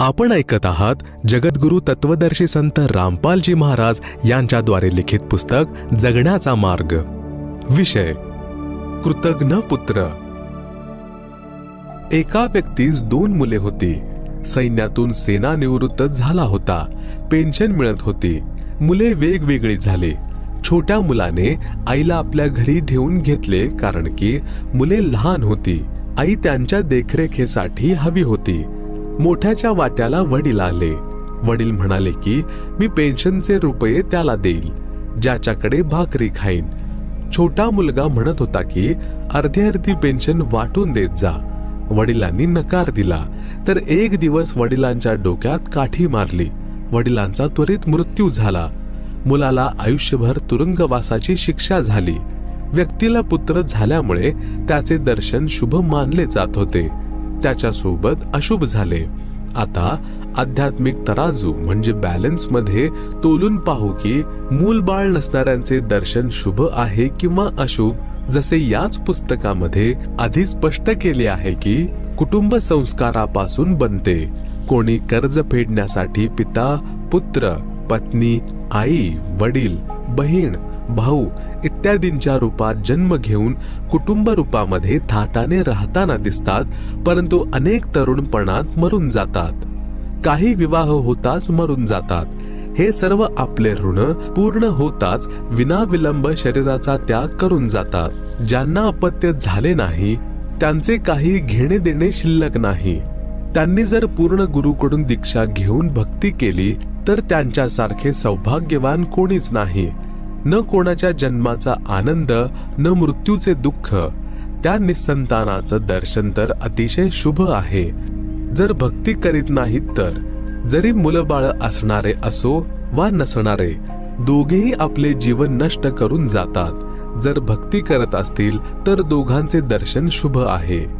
आपण ऐकत आहात जगद्गुरु तत्वदर्शी संत रामपालजी महाराज यांच्याद्वारे लिखित पुस्तक जगण्याचा मार्ग. विषय कृतज्ञ पुत्र. एका व्यक्तीस दोन मुले होती. सैन्यातून सेना निवृत्त झाला होता. पेन्शन मिळत होती. मुले वेगवेगळी झाली. छोट्या मुलाने आईला आपल्या घरी ठेवून घेतले कारण की मुले लहान होती. आई त्यांच्या देखरेखीसाठी हवी होती. मोठ्याच्या वाट्याला वडील आले. वडील म्हणाले की मी पेन्शनचे रुपये त्याला देईल ज्याच्याकडे भाकरी खाईन. छोटा मुलगा म्हणत होता की अर्धी अर्धी पेन्शन वाटून देत जा. वडिलांनी नकार दिला. तर एक दिवस वडिलांच्या डोक्यात काठी मारली. वडिलांचा त्वरित मृत्यू झाला. मुलाला आयुष्यभर तुरुंगवासाची शिक्षा झाली. व्यक्तीला पुत्र झाल्यामुळे त्याचे दर्शन शुभ मानले जात होते. त्याच्यासोबत अशुभ झाले. आता आध्यात्मिक तराजू म्हणजे बॅलन्समध्ये तोलून पाहू की मूल बाळ नसणाऱ्यांचे दर्शन शुभ आहे किंवा अशुभ. जसे याच पुस्तकामध्ये आधी स्पष्ट केले आहे की कुटुंब संस्कारापासून बनते. कोणी कर्ज फेडण्यासाठी पिता पुत्र पत्नी आई वडील बहीण भाऊ इत्यादींच्या रूपात जन्म घेऊन कुटुंब रूपामध्ये थाटाने राहताना दिसतात परंतु अनेक तरुणपणात मरून जातात. काही विवाह होताच मरून जातात. हे सर्व आपले ऋण पूर्ण होताच विनाविलंब शरीराचा त्याग करून जातात. ज्यांना अपत्य झाले नाही त्यांचे काही घेणे देणे शिल्लक नाही. त्यांनी जर पूर्ण गुरुकडून दीक्षा घेऊन भक्ती केली तर त्यांच्यासारखे सौभाग्यवान कोणीच नाही. न कोणाच्या जन्माचा आनंद न मृत्यूचे दुःख त्या निसंतानाचं दर्शन तर अतिशय शुभ आहे. जर भक्ती करीत नाहीत तर जरी मुलं बाळ असणारे असो वा नसणारे दोघेही आपले जीवन नष्ट करून जातात. जर भक्ती करत असतील तर दोघांचे दर्शन शुभ आहे.